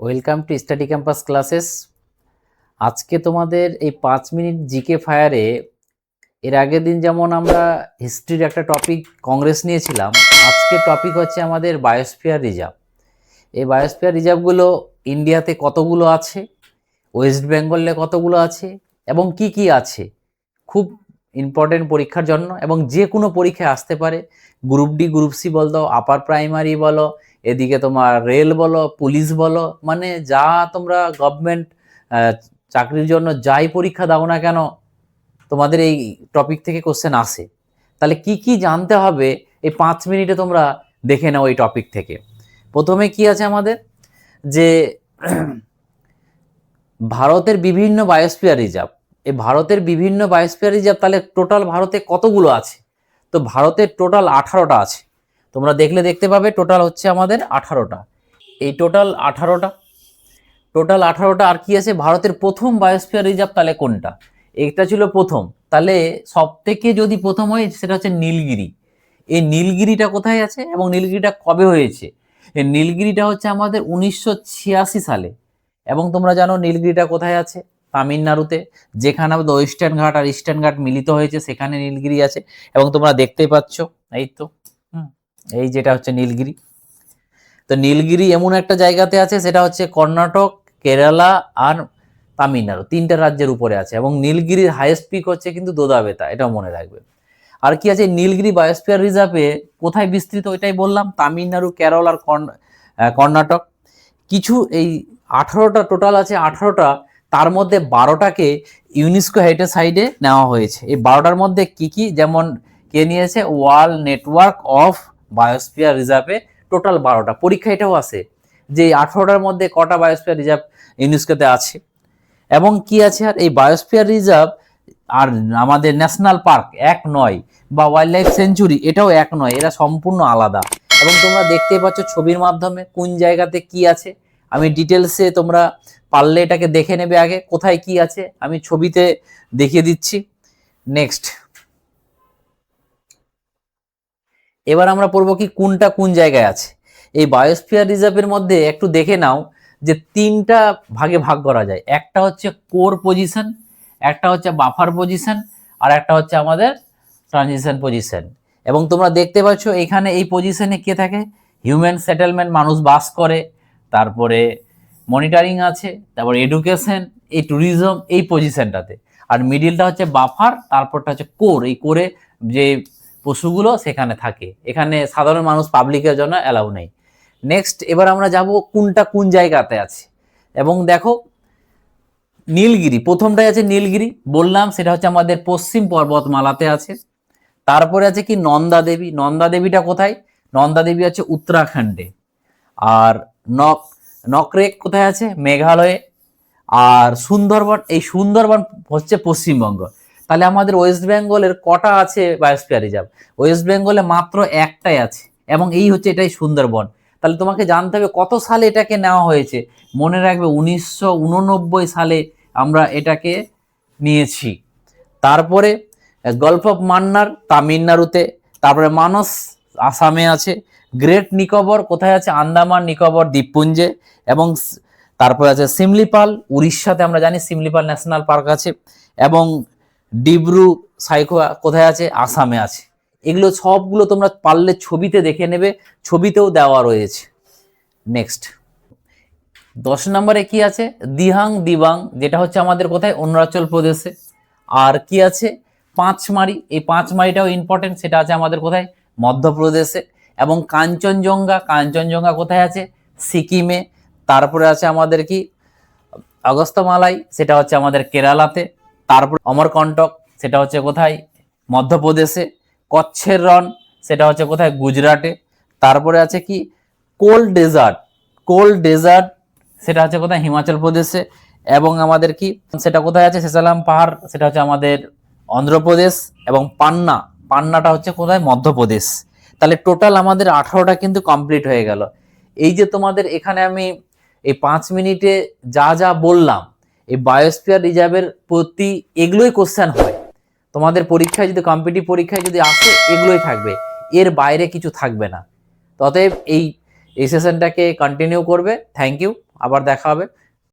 Welcome to study campus classes আজকে তোমাদের এই পাঁচ মিনিট জিকে ফায়ারে এর আগের দিন যেমন আমরা হিস্ট্রির একটা টপিক কংগ্রেস নিয়েছিলাম, আজকে টপিক হচ্ছে আমাদের বায়োস্ফিয়ার রিজার্ভ এই বায়োস্ফিয়ার রিজার্ভগুলো ইন্ডিয়াতে কতগুলো আছে ওয়েস্ট বেঙ্গলে কতগুলো আছে, এবং কি কি আছে? খুব ইম্পর্টেন্ট পরীক্ষার জন্য, এবং যে কোনো পরীক্ষায় আসতে পারে। গ্রুপ ডি গ্রুপ সি বলতো আপার প্রাইমারি বলো এদিকে তোমার রেল বলো পুলিশ বলো মানে যা তোমরা গভর্নমেন্ট চাকরির জন্য যাই পরীক্ষা দাও না কেন, তোমাদের এই টপিক থেকে কোশ্চেন আসে। তাহলে কি কি জানতে হবে, এই পাঁচ মিনিটে তোমরা দেখে নাও এই টপিক থেকে। প্রথমে কি আছে আমাদের? যে ভারতের বিভিন্ন বায়োস্ফিয়ার রিজার্ভ এই ভারতের বিভিন্ন বায়োস্ফিয়ার রিজার্ভ তাহলে টোটাল ভারতে কতগুলো আছে? তো ভারতের টোটাল আঠারোটা আছে। তোমরা দেখলে দেখতে পাবে টোটাল হচ্ছে আমাদের আঠারোটা। এই টোটাল আঠারোটা টোটাল আঠারোটা আর কি আছে? ভারতের প্রথম বায়োস্ফিয়ার রিজার্ভ তাহলে কোনটা? এটা ছিল প্রথম। তাহলে সব থেকে যদি প্রথম হয়, সেটা হচ্ছে নীলগিরি। এই নীলগিরিটা কোথায় আছে এবং নীলগিরিটা কবে হয়েছে? এই নীলগিরিটা হচ্ছে আমাদের উনিশশো ছিয়াশি সালে। এবং তোমরা জানো নীলগিরিটা কোথায় আছে? তামিলনাড়ুতে, যেখানে আমাদের ওয়েস্টার্ন ঘাট আর ইস্টার্ন ঘাট মিলিত হয়েছে, সেখানে নীলগিরি আছে। এবং তোমরা দেখতেই পাচ্ছ, এই তো। এই যেটা হচ্ছে নীলগিরি। তো নীলগিরি এমন একটা জায়গাতে আছে, সেটা হচ্ছে কর্ণাটক, কেরালা আর তামিলনাড়ু, তিনটা রাজ্যের উপরে আছে। এবং নীলগিরির হাইয়েস্ট পিক হচ্ছে কিন্তু দোদাবেতা, এটাও মনে রাখবে আর কি আছে, নীলগিরি বায়োস্ফিয়ার রিজার্ভে কোথায় বিস্তৃত ওইটাই বললাম, তামিলনাড়ু, কেরল আর কর্ণাটক। কিছু এই আঠারোটা টোটাল আছে আঠারোটা, তার মধ্যে বারোটাকে ইউনেস্কো হেরিটেজ সাইডে নেওয়া হয়েছে। এই বারোটার মধ্যে কি কি? যেমন কে নিয়েছে? ওয়ার্ল্ড নেটওয়ার্ক অফ বায়োস্ফিয়ার রিজার্ভে টোটাল বারোটা। পরীক্ষা এটাও আছে যে আঠারোটার মধ্যে কটা বায়োস্ফিয়ার রিজার্ভ ইউনেস্কোতে আছে। এবং কি আছে? আর এই বায়োস্ফিয়ার রিজার্ভ আর আমাদের ন্যাশনাল পার্ক এক নয় বা ওয়াইল্ড লাইফ সেঞ্চুরি এটাও এক নয়, এরা সম্পূর্ণ আলাদা। এবং তোমরা দেখতে পাচ্ছ ছবির মাধ্যমে কোন জায়গাতে কি আছে। আমি ডিটেলসে তোমরা পারলে এটাকে দেখে নেবে আগে, কোথায় কি আছে, আমি ছবিতে দেখিয়ে দিচ্ছি। নেক্সট এবার আমরা পড়ব কি কোনটা কোন জায়গায় আছে। এই বায়োস্ফিয়ার রিজার্ভের মধ্যে একটু দেখে নাও যে তিনটা ভাগে ভাগ করা যায়। একটা হচ্ছে কোর পজিশন একটা হচ্ছে বাফার পজিশন আর একটা হচ্ছে আমাদের ট্রানজিশন পজিশন এবং তোমরা দেখতে পাচ্ছ এখানে এই পজিশনে কে থাকে? হিউম্যান সেটেলমেন্ট মানুষ বাস করে, তারপরে মনিটরিং আছে, তারপর এডুকেশন এই ট্যুরিজম এই পজিশনটাতে আর মিডিলটা হচ্ছে বাফার তারপরটা হচ্ছে কোর এই কোরে যে পশুগুলো সেখানে থাকে। এখানে সাধারণ মানুষ পাবলিকের জন্য অ্যালাউ নেই। নেক্সট এবার আমরা যাব কোনটা কোন জায়গাতে আছে। এবং দেখো, নীলগিরি, প্রথমটাই আছে নীলগিরি। বললাম, সেটা হচ্ছে আমাদের পশ্চিম পর্বতমালাতে আছে। তারপরে আছে কি নন্দা দেবী। নন্দা দেবীটা কোথায়? নন্দা দেবী আছে উত্তরাখণ্ডে। আর নক নকরেক কোথায় আছে? মেঘালয়ে। আর সুন্দরবন, এই সুন্দরবন হচ্ছে পশ্চিমবঙ্গ। তাহলে আমাদের ওয়েস্ট বেঙ্গলের কটা আছে বায়োস্ফিয়ার রিজার্ভ ওয়েস্ট বেঙ্গলে মাত্র একটাই আছে, এবং এই হচ্ছে এটাই সুন্দরবন। তাহলে তোমাকে জানতে হবে কত সালে এটাকে নেওয়া হয়েছে? মনে রাখবে উনিশশো উননব্বই সালে আমরা এটাকে নিয়েছি। তারপরে গল্ফ অফ মান্নার তামিলনাড়ুতে, তারপরে মানস, আসামে আছে গ্রেট নিকোবর কোথায় আছে? আন্দামান নিকোবর দ্বীপপুঞ্জে, এবং তারপরে আছে সিমলিপাল উড়িষ্যাতে আমরা জানি সিমলিপাল ন্যাশনাল পার্ক আছে, এবং ডিব্রু, সাইখোয়া কোথায় আছে? আসামে আছে। এগুলো সবগুলো তোমরা পারলে ছবিতে দেখে নেবে, ছবিতেও দেওয়া রয়েছে। নেক্সট দশ নম্বরে কি আছে? দিহাং দিবাং, যেটা হচ্ছে আমাদের কোথায়? অরুণাচল প্রদেশে। আর কি আছে? পাঁচমারি। এই পাঁচমারিটাও ইম্পর্টেন্ট সেটা আছে আমাদের কোথায়? মধ্যপ্রদেশে। এবং কাঞ্চনজঙ্ঘা কাঞ্চনজঙ্ঘা কোথায় আছে? সিকিমে। তারপরে আছে আমাদের কি? অগস্তমালাই সেটা হচ্ছে আমাদের কেরালাতে। তারপর অমরকণ্টক, সেটা হচ্ছে কোথায়? মধ্যপ্রদেশে। কচ্ছের রন সেটা হচ্ছে কোথায়? গুজরাটে। তারপরে আছে কি? Cold dessert. কোল্ড ডেজার্ট, সেটা হচ্ছে কোথায়? হিমাচল প্রদেশে। এবং আমাদের কি? সেটা কোথায় আছে? সেসালাম পাহাড়, সেটা হচ্ছে আমাদের অন্ধ্রপ্রদেশ এবং পান্না। পান্নাটা হচ্ছে কোথায়? মধ্যপ্রদেশ। তাহলে টোটাল আমাদের আঠারোটা কিন্তু কমপ্লিট হয়ে গেল। এই যে তোমাদের এখানে আমি এই পাঁচ মিনিটে যা যা বললাম এই বায়োস্ফিয়ার রিজার্ভের প্রতি এগুলোই কোশ্চেন হয়। তোমাদের পরীক্ষায় যদি কম্পিটিভ পরীক্ষায় যদি আসে, এগুলোই থাকবে। এর বাইরে কিছু থাকবে না। ততএব এই এই সেশনটাকে কন্টিনিউ করবে। থ্যাংক ইউ আবার দেখা হবে।